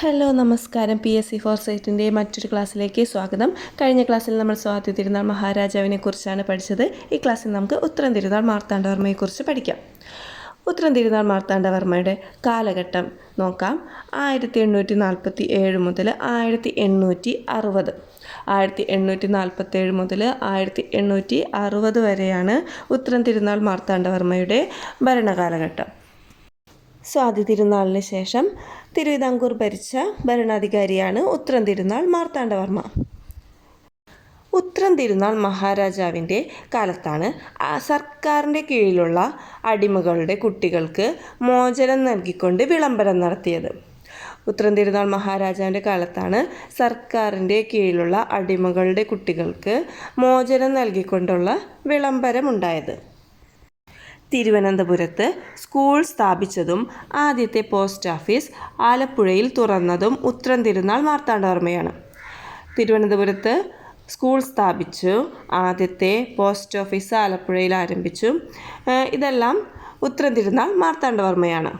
Hello നമസ്കാരം. P S C ഫോർ സൈറ്റിന്റെ മറ്റൊരു ക്ലാസ്സിലേക്ക് സ്വാഗതം. കഴിഞ്ഞ ക്ലാസ്സിൽ നമ്മൾ സ്വാതി തിരുനാൾ മഹാരാജാവിനെ കുറിച്ചാണ് പഠിച്ചത്. ഈ ക്ലാസ്സിൽ നമുക്ക് ഉത്തരം തിരുനാൾ മാർത്താണ്ഡവർമ്മയെക്കുറിച്ച് പഠിക്കാം. ഉത്തരം തിരുനാൾ മാർത്താണ്ഡവർമ്മയുടെ കാലഘട്ടം നോക്കാം. ആയിരത്തി എണ്ണൂറ്റി നാൽപ്പത്തി ഏഴ് മുതൽ ആയിരത്തി എണ്ണൂറ്റി അറുപത് ആയിരത്തി എണ്ണൂറ്റി നാൽപ്പത്തേഴ് മുതൽ ആയിരത്തി എണ്ണൂറ്റി അറുപത് വരെയാണ് ഉത്തരം തിരുനാൾ മാർത്താണ്ഡവർമ്മയുടെ ഭരണകാലഘട്ടം. സ്വാതി തിരുനാളിന് ശേഷം തിരുവിതാംകൂർ ഭരിച്ച ഭരണാധികാരിയാണ് ഉത്രം തിരുനാൾ മാർത്താണ്ഡവർമ്മ. ഉത്രം തിരുനാൾ മഹാരാജാവിന്റെ കാലത്താണ് സർക്കാരിന്റെ കീഴിലുള്ള അടിമകളുടെ കുട്ടികൾക്ക് മോചനം നൽകിക്കൊണ്ട് വിളംബരം നടത്തിയത്. ഉത്രം തിരുനാൾ മഹാരാജാവിന്റെ കാലത്താണ് സർക്കാരിന്റെ കീഴിലുള്ള അടിമകളുടെ കുട്ടികൾക്ക് മോചനം നൽകിക്കൊണ്ടുള്ള വിളംബരം ഉണ്ടായത്. തിരുവനന്തപുരത്ത് സ്കൂൾ സ്ഥാപിച്ചതും ആദ്യത്തെ പോസ്റ്റ് ഓഫീസ് ആലപ്പുഴയിൽ തുറന്നതും ഉത്രം തിരുനാൾ മാർത്താണ്ഡവർമ്മയാണ് തിരുവനന്തപുരത്ത് സ്കൂൾ സ്ഥാപിച്ചു ആദ്യത്തെ പോസ്റ്റ് ഓഫീസ് ആലപ്പുഴയിൽ ആരംഭിച്ചു. ഇതെല്ലാം ഉത്തരം തിരുനാൾ മാർത്താണ്ഡവർമ്മയാണ്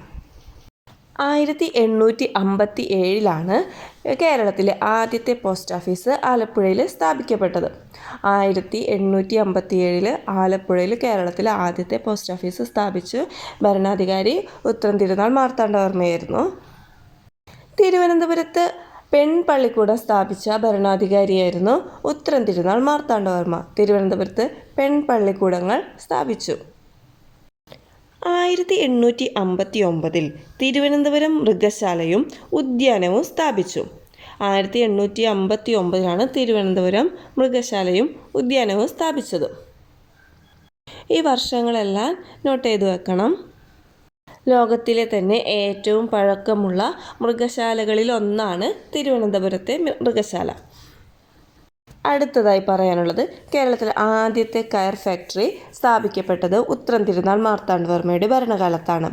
ആയിരത്തി എണ്ണൂറ്റി അമ്പത്തി ഏഴിലാണ് കേരളത്തിലെ ആദ്യത്തെ പോസ്റ്റ് ഓഫീസ് ആലപ്പുഴയിൽ സ്ഥാപിക്കപ്പെട്ടത്. ആയിരത്തി എണ്ണൂറ്റി അമ്പത്തി ഏഴിൽ ആലപ്പുഴയിൽ കേരളത്തിലെ ആദ്യത്തെ പോസ്റ്റ് ഓഫീസ് സ്ഥാപിച്ചു ഭരണാധികാരി ഉത്തരം തിരുനാൾ മാർത്താണ്ഡവർമ്മയായിരുന്നു തിരുവനന്തപുരത്ത് പെൺപള്ളിക്കൂടം സ്ഥാപിച്ച ഭരണാധികാരിയായിരുന്നു ഉത്തരം തിരുനാൾ മാർത്താണ്ഡവർമ്മ തിരുവനന്തപുരത്ത് പെൺപള്ളിക്കൂടങ്ങൾ സ്ഥാപിച്ചു. ആയിരത്തി എണ്ണൂറ്റി അമ്പത്തി ഒമ്പതിൽ തിരുവനന്തപുരം മൃഗശാലയും ഉദ്യാനവും സ്ഥാപിച്ചു. ആയിരത്തി എണ്ണൂറ്റി അമ്പത്തി ഒമ്പതിലാണ് തിരുവനന്തപുരം മൃഗശാലയും ഉദ്യാനവും സ്ഥാപിച്ചത്. ഈ വർഷങ്ങളെല്ലാം നോട്ട് ചെയ്തു വെക്കണം. ലോകത്തിലെ തന്നെ ഏറ്റവും പഴക്കമുള്ള മൃഗശാലകളിൽ ഒന്നാണ് തിരുവനന്തപുരത്തെ മൃഗശാല. അടുത്തതായി പറയാനുള്ളത് കേരളത്തിലെ ആദ്യത്തെ കയർ ഫാക്ടറി സ്ഥാപിക്കപ്പെട്ടത് ഉത്തരം തിരുനാൾ മാർത്താണ്ഡവർമ്മയുടെ ഭരണകാലത്താണ്.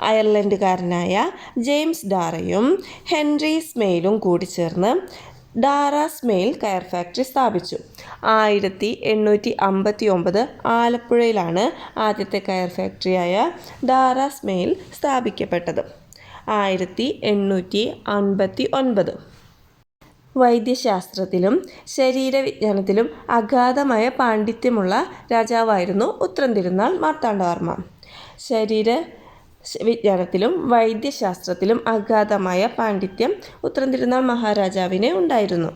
അയർലൻഡുകാരനായ ജെയിംസ് ഡാറയും ഹെൻറി സ്മെയിലും കൂടി ചേർന്ന് ഡാറ സ്മെയിൽ കയർ ഫാക്ടറി സ്ഥാപിച്ചു. ആയിരത്തി എണ്ണൂറ്റി അമ്പത്തി ഒമ്പത് ആലപ്പുഴയിലാണ് ആദ്യത്തെ കയർ ഫാക്ടറിയായ ഡാറ സ്മെയിൽ സ്ഥാപിക്കപ്പെട്ടത്. ആയിരത്തി എണ്ണൂറ്റി അൻപത്തി ഒൻപത് വൈദ്യശാസ്ത്രത്തിലും ശരീരവിജ്ഞാനത്തിലും അഗാധമായ പാണ്ഡിത്യമുള്ള രാജാവായിരുന്നു ഉത്രം തിരുനാൾ മാർത്താണ്ഡവർമ്മ. ശരീര വിജ്ഞാനത്തിലും വൈദ്യശാസ്ത്രത്തിലും അഗാധമായ പാണ്ഡിത്യം ഉത്രം തിരുനാൾ മഹാരാജാവിന് ഉണ്ടായിരുന്നു.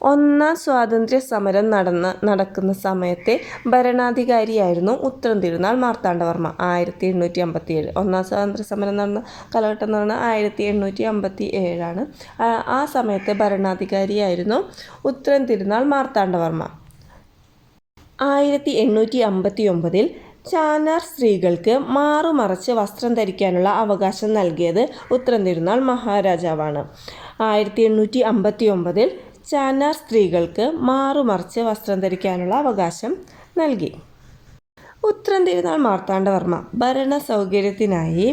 ഒന്നാം സ്വാതന്ത്ര്യ സമരം നടന്ന നടക്കുന്ന സമയത്തെ ഭരണാധികാരിയായിരുന്നു ഉത്തരം തിരുനാൾ മാർത്താണ്ഡവർമ്മ. ആയിരത്തി എണ്ണൂറ്റി അമ്പത്തി ഏഴ് ഒന്നാം സ്വാതന്ത്ര്യ സമരം നടന്ന കാലഘട്ടം എന്ന് പറഞ്ഞാൽ ആയിരത്തി എണ്ണൂറ്റി അമ്പത്തി ഏഴാണ് ആ സമയത്തെ ഭരണാധികാരിയായിരുന്നു ഉത്തരം തിരുനാൾ മാർത്താണ്ഡവർമ്മ. ആയിരത്തി എണ്ണൂറ്റി അമ്പത്തി ഒമ്പതിൽ ചാനാർ സ്ത്രീകൾക്ക് മാറുമറച്ച് വസ്ത്രം ധരിക്കാനുള്ള അവകാശം നൽകിയത് ഉത്തരം തിരുനാൾ മഹാരാജാവാണ്. ആയിരത്തി എണ്ണൂറ്റി അമ്പത്തി ഒമ്പതിൽ ചാനാർ സ്ത്രീകൾക്ക് മാറുമറിച്ച് വസ്ത്രം ധരിക്കാനുള്ള അവകാശം നൽകി. ഉത്തരം തിരുനാൾ മാർത്താണ്ഡവർമ്മ ഭരണ സൗകര്യത്തിനായി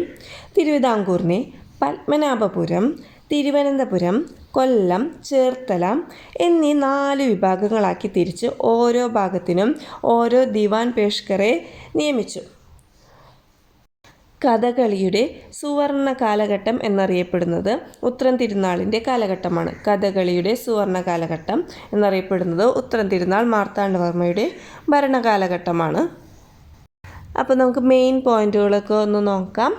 തിരുവിതാംകൂറിനെ പത്മനാഭപുരം തിരുവനന്തപുരം കൊല്ലം ചേർത്തല എന്നീ നാല് വിഭാഗങ്ങളാക്കി തിരിച്ച് ഓരോ ഭാഗത്തിനും ഓരോ ദിവാൻ പേഷ്കറെ നിയമിച്ചു. കഥകളിയുടെ സുവർണ കാലഘട്ടം എന്നറിയപ്പെടുന്നത് ഉത്തരം തിരുനാളിന്റെ കാലഘട്ടമാണ്. കഥകളിയുടെ സുവർണ കാലഘട്ടം എന്നറിയപ്പെടുന്നത് ഉത്തരം തിരുനാൾ മാർത്താണ്ഡവർമ്മയുടെ ഭരണകാലഘട്ടമാണ്. അപ്പോൾ നമുക്ക് മെയിൻ പോയിന്റുകളൊക്കെ ഒന്ന് നോക്കാം.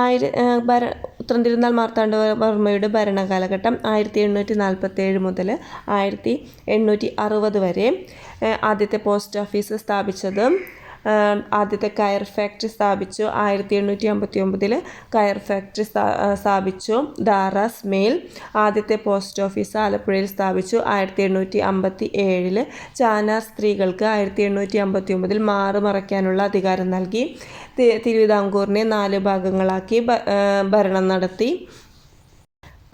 ആയിര ഭര ഉത്തരം തിരുനാൾ മാർത്താണ്ഡവർമ്മയുടെ ഭരണകാലഘട്ടം ആയിരത്തി എണ്ണൂറ്റി നാൽപ്പത്തി ഏഴ് മുതൽ ആയിരത്തി എണ്ണൂറ്റി അറുപത് വരെ ആദ്യത്തെ പോസ്റ്റ് ഓഫീസ് സ്ഥാപിച്ചത് ആദ്യത്തെ കയർ ഫാക്ടറി സ്ഥാപിച്ചു ആയിരത്തി എണ്ണൂറ്റി അമ്പത്തി ഒമ്പതിൽ കയർ ഫാക്ടറി സ്ഥാപിച്ചു. ദാറാസ് മെയിൽ ആദ്യത്തെ പോസ്റ്റ് ഓഫീസ് ആലപ്പുഴയിൽ സ്ഥാപിച്ചു ആയിരത്തി എണ്ണൂറ്റി അമ്പത്തി ഏഴിൽ ചാനാർ സ്ത്രീകൾക്ക് ആയിരത്തി എണ്ണൂറ്റി അമ്പത്തി ഒമ്പതിൽ മാറ് മറയ്ക്കാനുള്ള അധികാരം നൽകി. തിരുവിതാംകൂറിനെ നാല് ഭാഗങ്ങളാക്കി ഭരണം നടത്തി.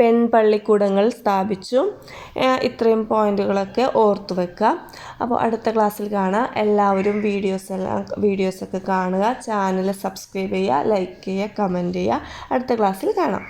പെൺപള്ളിക്കൂടങ്ങൾ സ്ഥാപിച്ചു. ഇത്രയും പോയിന്റുകളൊക്കെ ഓർത്തു വെക്കുക. അപ്പോൾ അടുത്ത ക്ലാസ്സിൽ കാണാം. എല്ലാവരും വീഡിയോസ് എല്ലാം വീഡിയോസൊക്കെ കാണുക. ചാനൽ സബ്സ്ക്രൈബ് ചെയ്യുക ലൈക്ക് ചെയ്യുക കമന്റ് ചെയ്യുക. അടുത്ത ക്ലാസ്സിൽ കാണാം.